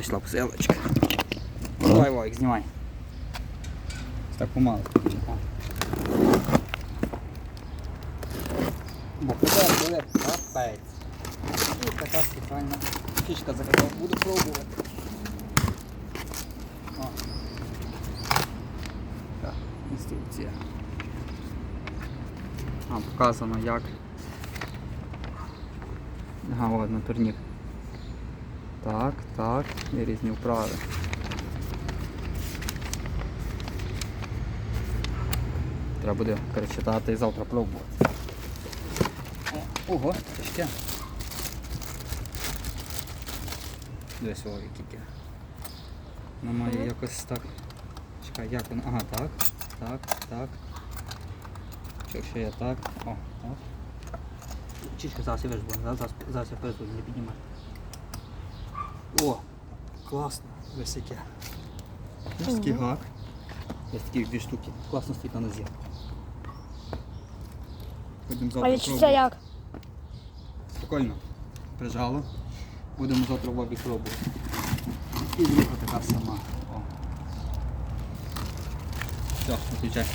Пішла посилочка. Давай, Вовик, знімай. Так помалу. О. Бо куди буде капець. І така спеціальна фішка заказав. Буду пробувати. О. Так, інструкція. Показано як. Ага, на турнір. Так, так, є різні вправи. Треба буде перечитати і завтра пробувати. О, Ого, ще. Десь о, які. Воно має якось так. Чекай, як воно? Ага, так, так, так. Якщо я так. О, так. Чічка зараз я вижу, зараз, зараз, зараз я перезу, не піднімай. О, класно, ось яке. Ось такий гак. Ось такі дві штуки. Класно стоїть на нозі. Будемо А відчуття пробувати. як? Прикольно. Прижало. Будемо завтра в обі пробувати. І друга така сама. О. Все, виключай.